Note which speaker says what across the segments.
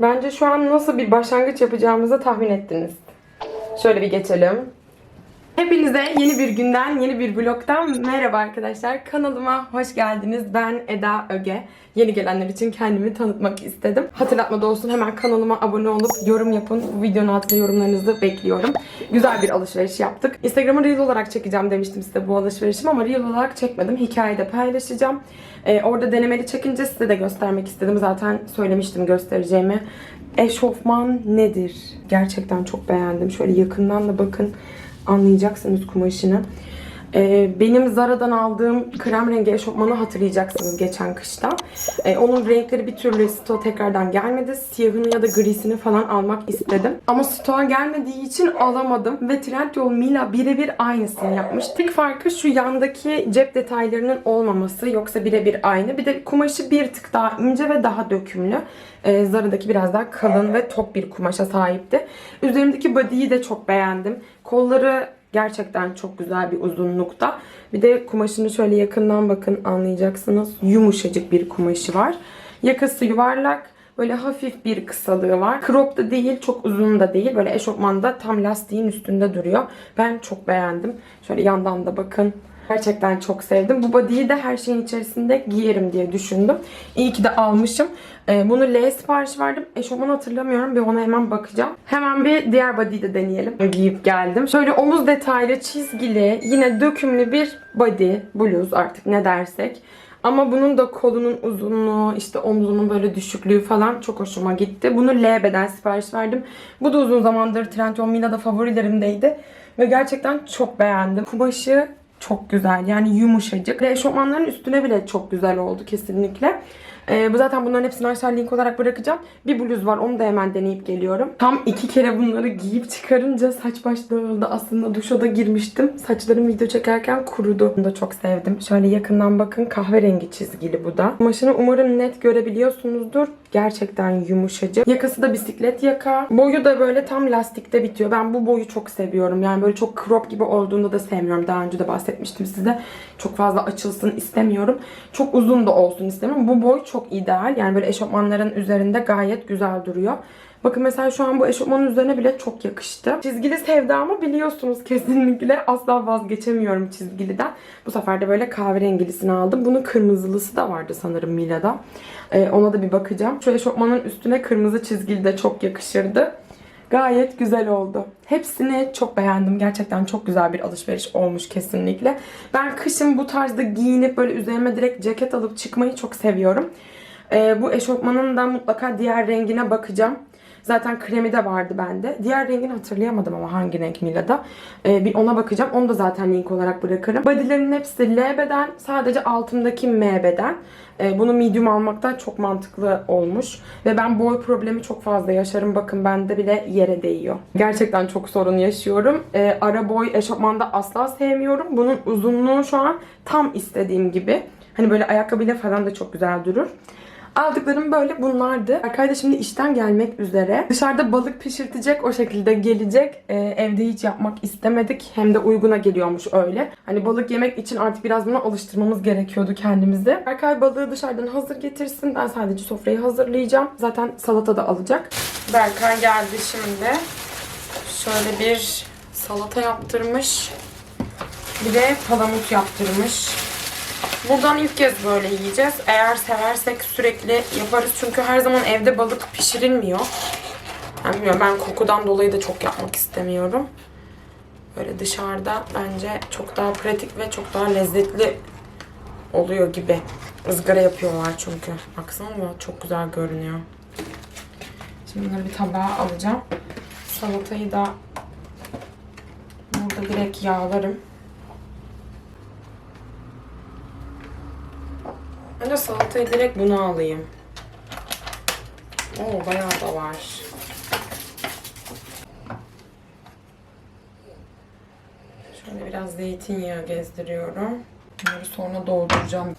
Speaker 1: Bence şu an nasıl bir başlangıç yapacağımızı tahmin ettiniz. Şöyle bir geçelim. Hepinize yeni bir günden, yeni bir vlogdan merhaba arkadaşlar. Kanalıma hoş geldiniz. Ben Eda Öge. Yeni gelenler için kendimi tanıtmak istedim. Hatırlatma da olsun hemen kanalıma abone olup yorum yapın. Bu videonun altında yorumlarınızı bekliyorum. Güzel bir alışveriş yaptık. Instagram'ı Reel olarak çekeceğim demiştim size bu alışverişimi ama Reel olarak çekmedim. Hikayede paylaşacağım. Ee, orada denemeli çekince size de göstermek istedim. Zaten söylemiştim göstereceğimi. Eşofman nedir? Gerçekten çok beğendim. Şöyle yakından da bakın anlayacaksınız kumaşını. Ee, benim Zara'dan aldığım krem rengi eşofmanı hatırlayacaksınız geçen kışta. Ee, onun renkleri bir türlü stoğa tekrardan gelmedi. Siyahını ya da grisini falan almak istedim. Ama stoğa gelmediği için alamadım. Ve Trendyol Mila birebir aynısını yapmış. Tek farkı şu yandaki cep detaylarının olmaması. Yoksa birebir aynı. Bir de kumaşı bir tık daha ince ve daha dökümlü. Ee, Zara'daki biraz daha kalın ve tok bir kumaşa sahipti. Üzerimdeki body'yi de çok beğendim. Kolları gerçekten çok güzel bir uzunlukta. Bir de kumaşını şöyle yakından bakın anlayacaksınız. Yumuşacık bir kumaşı var. Yakası yuvarlak. Böyle hafif bir kısalığı var. Crop da değil, çok uzun da değil. Böyle eşofmanda tam lastiğin üstünde duruyor. Ben çok beğendim. Şöyle yandan da bakın. Gerçekten çok sevdim. Bu body'yi de her şeyin içerisinde giyerim diye düşündüm. İyi ki de almışım. Ee, bunu L sipariş verdim. Eşofman hatırlamıyorum. Bir ona hemen bakacağım. Hemen bir diğer body'yi de deneyelim. Giyip geldim. Şöyle omuz detaylı, çizgili, yine dökümlü bir body, bluz artık ne dersek. Ama bunun da kolunun uzunluğu, işte omzunun böyle düşüklüğü falan çok hoşuma gitti. Bunu L beden sipariş verdim. Bu da uzun zamandır Trendyol Mila'da favorilerimdeydi. Ve gerçekten çok beğendim. Kumaşı çok güzel. Yani yumuşacık. Ve eşofmanların üstüne bile çok güzel oldu kesinlikle. Ee, bu zaten bunların hepsini aşağı link olarak bırakacağım. Bir bluz var onu da hemen deneyip geliyorum. Tam iki kere bunları giyip çıkarınca saç baş dağıldı. Aslında duşa da girmiştim. Saçlarım video çekerken kurudu. Bunu da çok sevdim. Şöyle yakından bakın kahverengi çizgili bu da. Kumaşını umarım net görebiliyorsunuzdur. Gerçekten yumuşacık. Yakası da bisiklet yaka. Boyu da böyle tam lastikte bitiyor. Ben bu boyu çok seviyorum. Yani böyle çok crop gibi olduğunda da sevmiyorum. Daha önce de bahsetmiştim size. Çok fazla açılsın istemiyorum. Çok uzun da olsun istemiyorum. Bu boy çok ideal. Yani böyle eşofmanların üzerinde gayet güzel duruyor. Bakın mesela şu an bu eşofmanın üzerine bile çok yakıştı. Çizgili sevdamı biliyorsunuz kesinlikle. Asla vazgeçemiyorum çizgiliden. Bu sefer de böyle kahverengilisini aldım. Bunun kırmızılısı da vardı sanırım Mila'da. Ee, ona da bir bakacağım. Şu eşofmanın üstüne kırmızı çizgili de çok yakışırdı. Gayet güzel oldu. Hepsini çok beğendim. Gerçekten çok güzel bir alışveriş olmuş kesinlikle. Ben kışın bu tarzda giyinip böyle üzerime direkt ceket alıp çıkmayı çok seviyorum. Ee, bu eşofmanın da mutlaka diğer rengine bakacağım. Zaten kremi de vardı bende. Diğer rengini hatırlayamadım ama hangi renk Mila'da. Ee, bir ona bakacağım. Onu da zaten link olarak bırakırım. Body'lerin hepsi L beden. Sadece altımdaki M beden. Ee, bunu medium almaktan çok mantıklı olmuş. Ve ben boy problemi çok fazla yaşarım. Bakın bende bile yere değiyor. Gerçekten çok sorun yaşıyorum. Ee, ara boy eşofmanda asla sevmiyorum. Bunun uzunluğu şu an tam istediğim gibi. Hani böyle ayakkabıyla falan da çok güzel durur. Aldıklarım böyle bunlardı. Berkay da şimdi işten gelmek üzere. Dışarıda balık pişirtecek o şekilde gelecek. Ee, evde hiç yapmak istemedik. Hem de uyguna geliyormuş öyle. Hani balık yemek için artık biraz buna alıştırmamız gerekiyordu kendimizi. Berkay balığı dışarıdan hazır getirsin. Ben sadece sofrayı hazırlayacağım. Zaten salata da alacak. Berkay geldi şimdi. Şöyle bir salata yaptırmış. Bir de palamut yaptırmış. Buradan ilk kez böyle yiyeceğiz. Eğer seversek sürekli yaparız. Çünkü her zaman evde balık pişirilmiyor. Yani bilmiyorum ben kokudan dolayı da çok yapmak istemiyorum. Böyle dışarıda bence çok daha pratik ve çok daha lezzetli oluyor gibi. Izgara yapıyorlar çünkü. Baksana ama çok güzel görünüyor. Şimdi bunları bir tabağa alacağım. Salatayı da burada direkt yağlarım. Önce salatayı direkt buna alayım. Oo bayağı da var. Şöyle biraz zeytinyağı gezdiriyorum. Bunları sonra dolduracağım.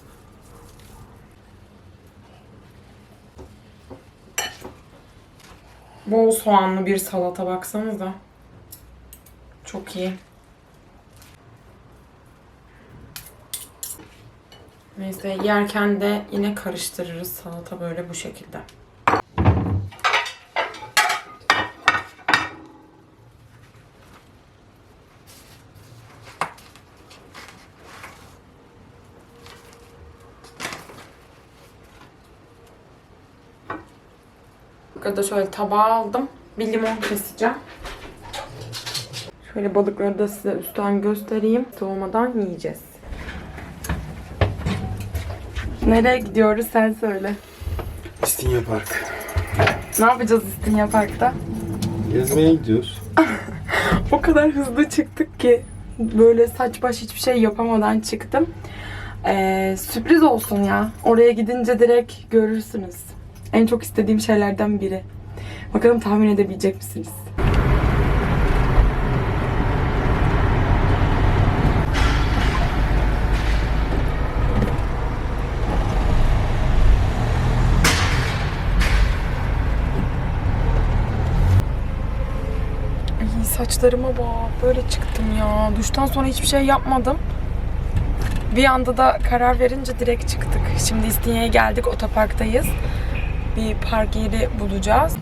Speaker 1: Bol soğanlı bir salata baksanıza. Çok iyi. Neyse yerken de yine karıştırırız salata böyle bu şekilde. Burada şöyle tabağa aldım. Bir limon keseceğim. Şöyle balıkları da size üstten göstereyim. Soğumadan yiyeceğiz. Nereye gidiyoruz sen söyle.
Speaker 2: İstinye Park.
Speaker 1: Ne yapacağız İstinye Park'ta?
Speaker 2: Gezmeye gidiyoruz.
Speaker 1: O kadar hızlı çıktık ki böyle saç baş hiçbir şey yapamadan çıktım. Ee, sürpriz olsun ya. Oraya gidince direkt görürsünüz. En çok istediğim şeylerden biri. Bakalım tahmin edebilecek misiniz? Ay saçlarıma bak. Böyle çıktım ya. Duştan sonra hiçbir şey yapmadım. Bir anda da karar verince direkt çıktık. Şimdi İstinye'ye geldik. Otoparktayız. Bir park yeri bulacağız.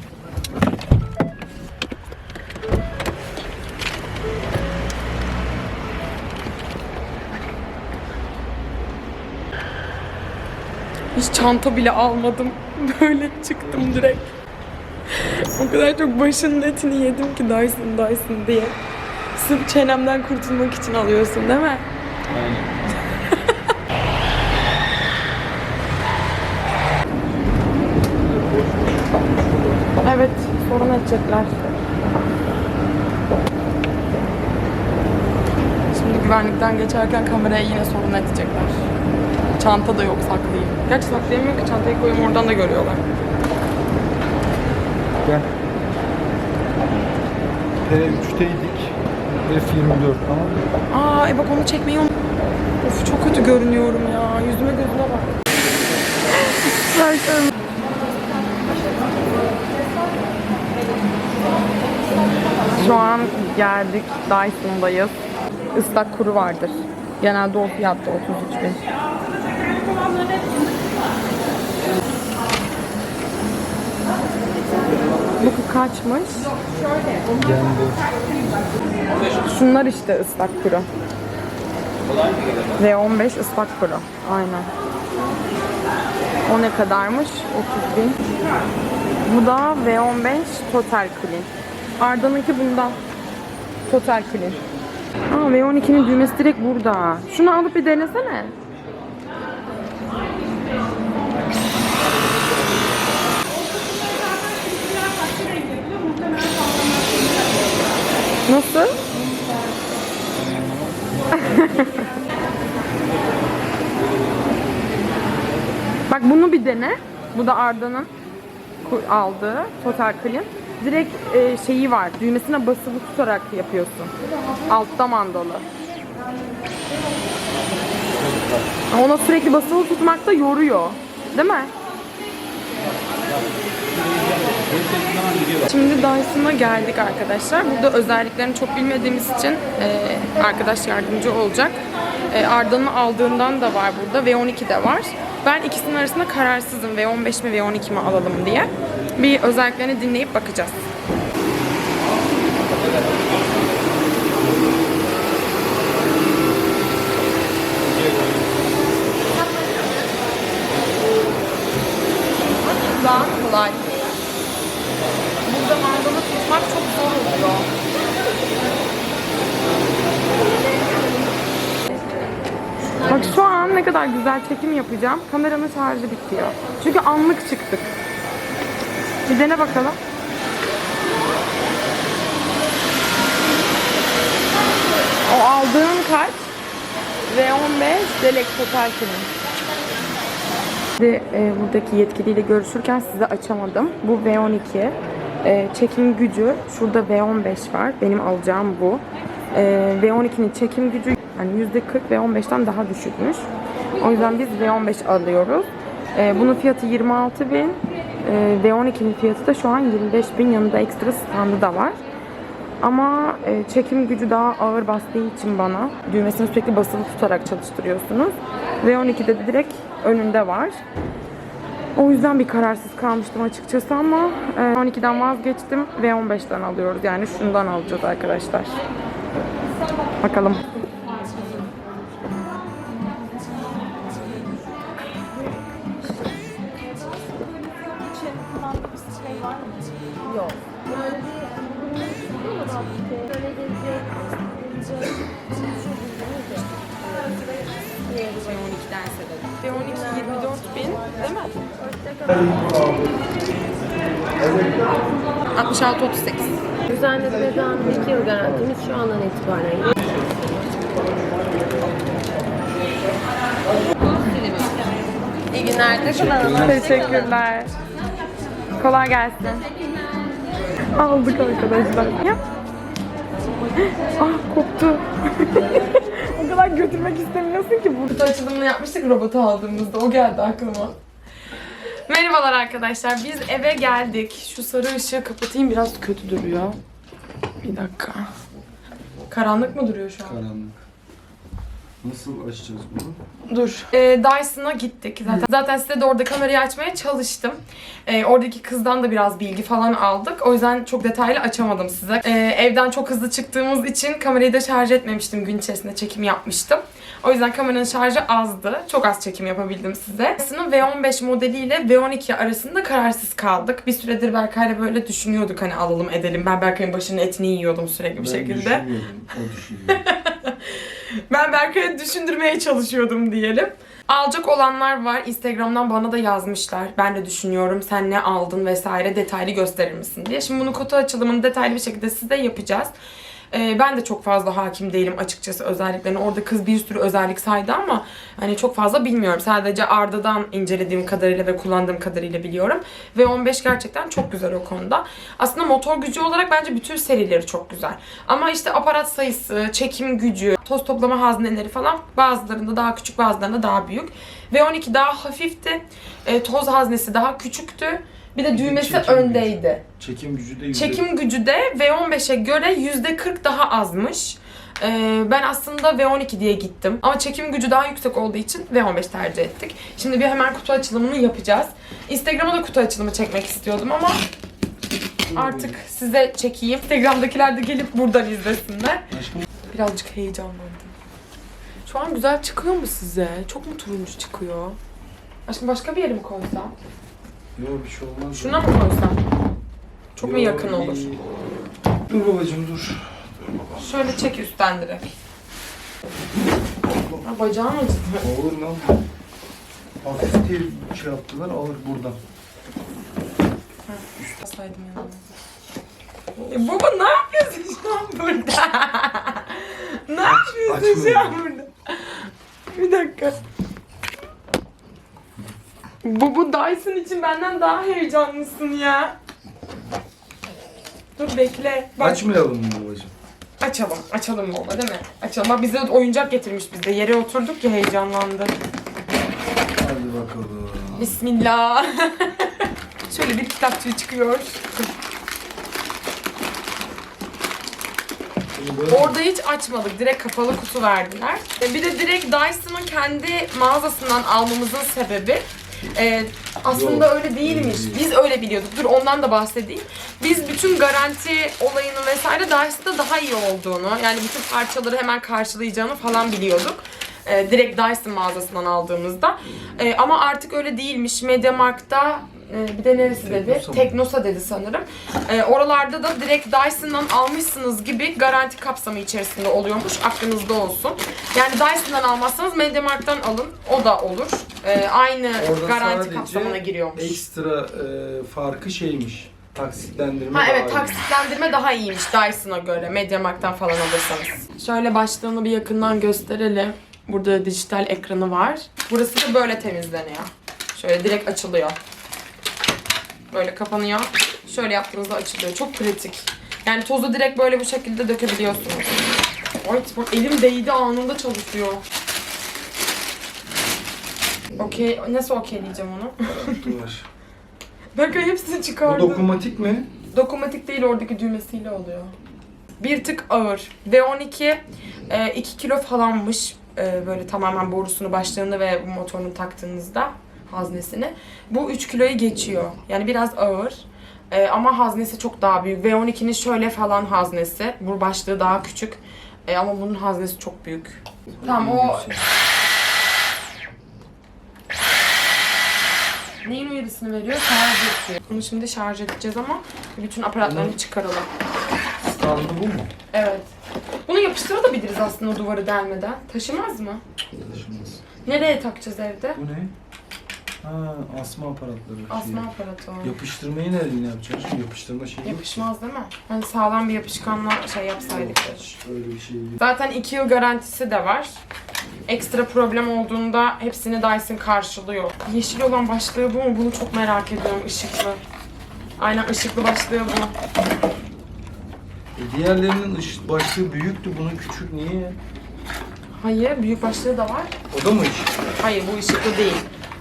Speaker 1: Hiç çanta bile almadım. Böyle çıktım direkt. O kadar çok başının etini yedim ki Dyson Dyson diye. Sırf çenemden kurtulmak için alıyorsun değil mi? Evet, sorun edecekler. Şimdi güvenlikten geçerken kameraya yine sorun edecekler. Çanta da yok saklayayım. Gerçi saklayamıyor ki çantayı koyayım oradan da görüyorlar.
Speaker 2: Gel. P3'teydik. F24 tamam mı?
Speaker 1: Aa e bak onu çekmeyi unut. Of çok kötü görünüyorum ya. Yüzüme gözüme bak. Zaten. Şu an geldik Dyson'dayız. Islak kuru vardır. Genelde o fiyatta 33 bin. Bu kaçmış? Şunlar işte ıslak kuru. V15 ıslak kuru. Aynen. O ne kadarmış? 30 bin. Bu da V15 Total Clean. Arda'nınki bundan. Total Clean. Aa V12'nin düğmesi direkt burada. Şunu alıp bir denesene. Nasıl? Bak bunu bir dene. Bu da Arda'nın aldığı Total Clean. Direkt e, şeyi var. Düğmesine basılı tutarak yapıyorsun. Altta mandalı. Ona sürekli basılı tutmak da yoruyor. Değil mi? Şimdi Dyson'a geldik arkadaşlar. Burada özelliklerini çok bilmediğimiz için e, arkadaş yardımcı olacak. E, Arda'nın aldığından da var burada. V12 de var. Ben ikisinin arasında kararsızım. V15 mi V12 mi alalım diye. Bir özelliklerini dinleyip bakacağız. Daha kolay. Tutmak çok zor oluyor. Bak şu an ne kadar güzel çekim yapacağım. Kameranın şarjı bitiyor. Çünkü anlık çıktık. Bir dene bakalım. O aldığın kaç? V15 Delek Total Film. Şimdi e, buradaki yetkiliyle görüşürken size açamadım. Bu V12. E, çekim gücü, şurada V15 var. Benim alacağım bu. E, V12'nin çekim gücü yani %40 V15'ten daha düşükmüş. O yüzden biz V15 alıyoruz. E, bunun fiyatı 26 bin. E, V12'nin fiyatı da şu an 25 bin. Yanında ekstra standı da var. Ama e, çekim gücü daha ağır bastığı için bana düğmesini sürekli basılı tutarak çalıştırıyorsunuz. V12'de de direkt önünde var. O yüzden bir kararsız kalmıştım açıkçası ama e, 12'den vazgeçtim. V15'ten alıyoruz. Yani şundan alacağız arkadaşlar. Bakalım.
Speaker 3: şey var mı? Yok. Böyle bir böyle gelecek.
Speaker 1: B12'dense de. B12 24 bin değil mi? 66 38.
Speaker 3: Düzenletmeden 2 yıl garantimiz şu andan itibaren. İyi günler. Kullanalım.
Speaker 1: Teşekkürler. Kolay gelsin. Aldık arkadaşlar. Ya. Ah koptu. o kadar götürmek istemiyorsun ki burada. açılımını yapmıştık robotu aldığımızda. O geldi aklıma. Merhabalar arkadaşlar. Biz eve geldik. Şu sarı ışığı kapatayım. Biraz kötü duruyor. Bir dakika. Karanlık mı duruyor şu an?
Speaker 2: Karanlık. Nasıl açacağız bunu?
Speaker 1: Dur. Ee, Dyson'a gittik zaten. Zaten size de orada kamerayı açmaya çalıştım. Ee, oradaki kızdan da biraz bilgi falan aldık. O yüzden çok detaylı açamadım size. Ee, evden çok hızlı çıktığımız için kamerayı da şarj etmemiştim. Gün içerisinde çekim yapmıştım. O yüzden kameranın şarjı azdı. Çok az çekim yapabildim size. Dyson'ın V15 modeliyle V12 arasında kararsız kaldık. Bir süredir Berkay'la böyle düşünüyorduk hani alalım edelim. Ben Berkay'ın başının etini yiyordum sürekli bir
Speaker 2: ben
Speaker 1: şekilde.
Speaker 2: düşünmüyorum. O düşünüyor.
Speaker 1: Ben Berkay'ı düşündürmeye çalışıyordum diyelim. Alacak olanlar var. Instagram'dan bana da yazmışlar. Ben de düşünüyorum. Sen ne aldın vesaire detaylı gösterir misin diye. Şimdi bunu kutu açılımını detaylı bir şekilde size yapacağız. Ee, ben de çok fazla hakim değilim açıkçası özelliklerine. Orada kız bir sürü özellik saydı ama hani çok fazla bilmiyorum. Sadece Arda'dan incelediğim kadarıyla ve kullandığım kadarıyla biliyorum. Ve 15 gerçekten çok güzel o konuda. Aslında motor gücü olarak bence bütün serileri çok güzel. Ama işte aparat sayısı, çekim gücü, toz toplama hazneleri falan bazılarında daha küçük bazılarında daha büyük. V12 daha hafifti. E, toz haznesi daha küçüktü. Bir de düğmesi
Speaker 2: çekim
Speaker 1: öndeydi.
Speaker 2: Çekim gücü de yüzde-
Speaker 1: Çekim gücü de V15'e göre %40 daha azmış. Ee, ben aslında V12 diye gittim. Ama çekim gücü daha yüksek olduğu için V15 tercih ettik. Şimdi bir hemen kutu açılımını yapacağız. Instagram'a da kutu açılımı çekmek istiyordum ama artık size çekeyim. Instagram'dakiler de gelip buradan izlesinler. Birazcık heyecanlandım. Şu an güzel çıkıyor mu size? Çok mu turuncu çıkıyor? Aşkım başka bir yere mi koysam?
Speaker 2: Yok bir şey olmaz.
Speaker 1: Şuna mı koysam? Çok mu
Speaker 2: Yo,
Speaker 1: yakın olur?
Speaker 2: iyi. Dur babacım dur.
Speaker 1: Şöyle çek üstten direkt. Ha, bacağım acıdı.
Speaker 2: Olur lan. Hafif diye şey yaptılar alır buradan.
Speaker 1: Basaydım yanına. Ya baba ne yapıyorsun şu an burada? ne yapıyorsun şu an burada? Bir dakika. Bu, bu Dyson için benden daha heyecanlısın ya. Dur bekle. Bak,
Speaker 2: Açmayalım mı babacım?
Speaker 1: Açalım. Açalım baba değil mi? Açalım. Bak bize oyuncak getirmiş bizde. Yere oturduk ya heyecanlandı.
Speaker 2: Hadi bakalım.
Speaker 1: Bismillah. Şöyle bir kitapçığı çıkıyor. Orada hiç açmadık. Direkt kapalı kutu verdiler. E, Bir de direkt Dyson'ın kendi mağazasından almamızın sebebi e, aslında
Speaker 2: Yok,
Speaker 1: öyle değilmiş.
Speaker 2: değil.
Speaker 1: Biz öyle biliyorduk. Dur ondan da bahsedeyim. Biz bütün garanti olayını vesaire Dyson'da daha iyi olduğunu, yani bütün parçaları hemen karşılayacağını falan biliyorduk. E, direkt Dyson mağazasından aldığımızda. E, ama artık öyle değilmiş. Mediamarkt'ta e, bir de neresi dedi?
Speaker 2: Teknosa?
Speaker 1: Teknosa dedi sanırım. E, oralarda da direkt Dyson'dan almışsınız gibi garanti kapsamı içerisinde oluyormuş. Aklınızda olsun. Yani Dyson'dan almazsanız Mediamarkt'tan alın. O da olur. E, aynı
Speaker 2: Orada
Speaker 1: garanti
Speaker 2: sadece
Speaker 1: kapsamına giriyormuş.
Speaker 2: ekstra e, farkı şeymiş. Taksitlendirme
Speaker 1: Ha
Speaker 2: daha
Speaker 1: evet
Speaker 2: iyi.
Speaker 1: taksitlendirme daha iyiymiş Dyson'a göre. Mediamarkt'tan falan alırsanız. Şöyle başlığını bir yakından gösterelim. Burada dijital ekranı var. Burası da böyle temizleniyor. Şöyle direkt açılıyor. Böyle kapanıyor. Şöyle yaptığınızda açılıyor. Çok pratik. Yani tozu direkt böyle bu şekilde dökebiliyorsunuz. Ay bak elim değdi anında çalışıyor. Okey, nasıl okeyleyeceğim onu?
Speaker 2: Var.
Speaker 1: Bakın hepsini
Speaker 2: Bu
Speaker 1: çıkardım.
Speaker 2: dokunmatik mi?
Speaker 1: Dokunmatik değil oradaki düğmesiyle oluyor. Bir tık ağır. V12 e, 2 kilo falanmış. E, böyle tamamen borusunu başlarında ve motorunu taktığınızda haznesini. Bu 3 kiloyu geçiyor. Yani biraz ağır. E, ama haznesi çok daha büyük. V12'nin şöyle falan haznesi. Bu başlığı daha küçük. E, ama bunun haznesi çok büyük. Tamam o... Enerjisini veriyor, şarj ediyor. Bunu şimdi şarj edeceğiz ama bütün aparatlarını çıkaralım.
Speaker 2: Standı bu mu?
Speaker 1: Evet. Bunu yapıştırabiliriz aslında o duvarı delmeden. Taşımaz mı?
Speaker 2: Taşımaz.
Speaker 1: Nereye takacağız evde?
Speaker 2: Bu ne? Ha, asma aparatları.
Speaker 1: Asma
Speaker 2: Şey.
Speaker 1: aparatı o.
Speaker 2: Yapıştırmayı nerede yapacağız? Şu yapıştırma şeyi yok.
Speaker 1: Yapışmaz değil mi? Hani sağlam bir yapışkanla şey yapsaydık.
Speaker 2: Öyle bir şey yok.
Speaker 1: Zaten 2 yıl garantisi de var. Ekstra problem olduğunda hepsini Dyson karşılıyor. Yeşil olan başlığı bu mu? Bunu çok merak ediyorum ışıklı. Aynen ışıklı başlığı bu.
Speaker 2: E diğerlerinin ışık başlığı büyüktü. Bunun küçük niye?
Speaker 1: Hayır, büyük başlığı da var.
Speaker 2: O da mı ışık?
Speaker 1: Hayır, bu ışıklı değil.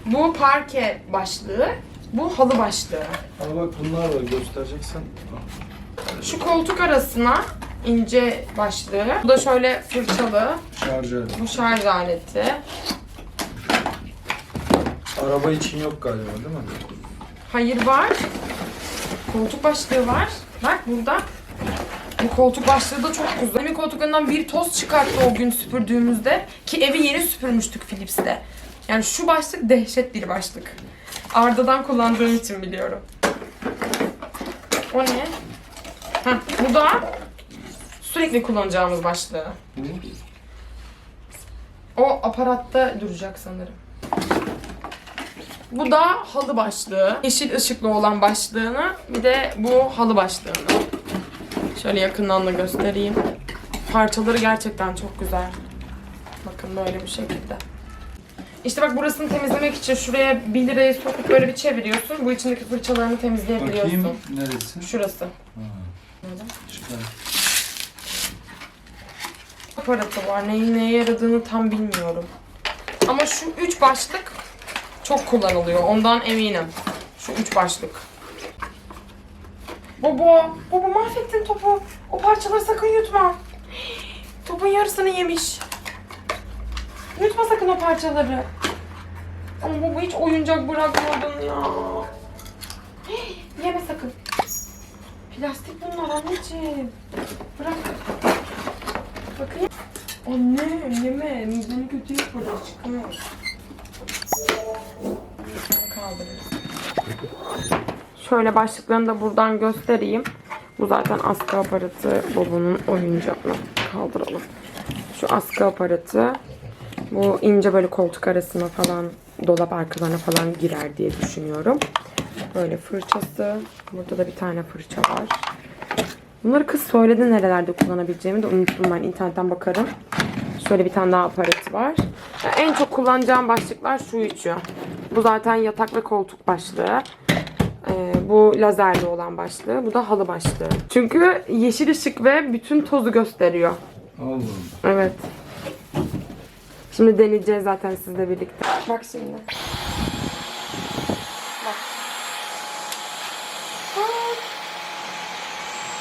Speaker 1: Bu parke başlığı, bu halı başlığı.
Speaker 2: Aa bak bunlar var göstereceksen.
Speaker 1: Şu koltuk arasına ince başlığı. Bu da şöyle fırçalı.
Speaker 2: Şarjör.
Speaker 1: Bu şarj aleti.
Speaker 2: Araba için yok galiba değil mi?
Speaker 1: Hayır var. Koltuk başlığı var. Bak burada. Bu koltuk başlığı da çok güzel. Benim koltuklarından bir toz çıkarttı o gün süpürdüğümüzde. Ki evi yeni süpürmüştük Philips'te. Yani şu başlık dehşet bir başlık. Arda'dan kullandığım için biliyorum. O ne? Heh, bu da sürekli kullanacağımız başlığı. O aparatta duracak sanırım. Bu da halı başlığı. Yeşil ışıklı olan başlığını bir de bu halı başlığını. Şöyle yakından da göstereyim. Parçaları gerçekten çok güzel. Bakın böyle bir şekilde. İşte bak burasını temizlemek için şuraya 1 lirayı sokup böyle bir çeviriyorsun. Bu içindeki fırçalarını temizleyebiliyorsun.
Speaker 2: Bakayım neresi?
Speaker 1: Şurası.
Speaker 2: Ha,
Speaker 1: Böyle. Aparatı var. Neyin neye yaradığını tam bilmiyorum. Ama şu üç başlık çok kullanılıyor. Ondan eminim. Şu üç başlık. Baba, baba mahvettin topu. O parçaları sakın yutma. Topun yarısını yemiş. Yutma sakın o parçaları. Ama baba hiç oyuncak bırakmadın ya. Yeme sakın. Plastik bunlar anneciğim. Bırak. Bakayım. Anne yeme. Mideni kötü yapar aşkım. Kaldırırız. Şöyle başlıklarını da buradan göstereyim. Bu zaten askı aparatı. Babamın oyuncağını kaldıralım. Şu askı aparatı. Bu ince böyle koltuk arasına falan, dolap arkalarına falan girer diye düşünüyorum. Böyle fırçası. Burada da bir tane fırça var. Bunları kız söyledi nerelerde kullanabileceğimi de unuttum ben. internetten bakarım. Şöyle bir tane daha aparatı var. En çok kullanacağım başlıklar şu üçü. Bu zaten yatak ve koltuk başlığı. Ee, bu lazerli olan başlığı. Bu da halı başlığı. Çünkü yeşil ışık ve bütün tozu gösteriyor.
Speaker 2: Allah'ım.
Speaker 1: Evet. Şimdi deneyeceğiz zaten sizle birlikte. Bak şimdi. Bak.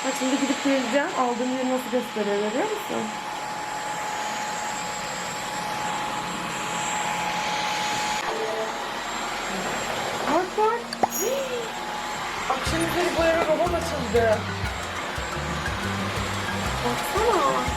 Speaker 1: Bak şimdi gidip geleceğim. Aldığım yeri nasıl gösteriyor görüyor musun? Bak bak. Akşam üzeri bu eve robot açıldı. Baksana.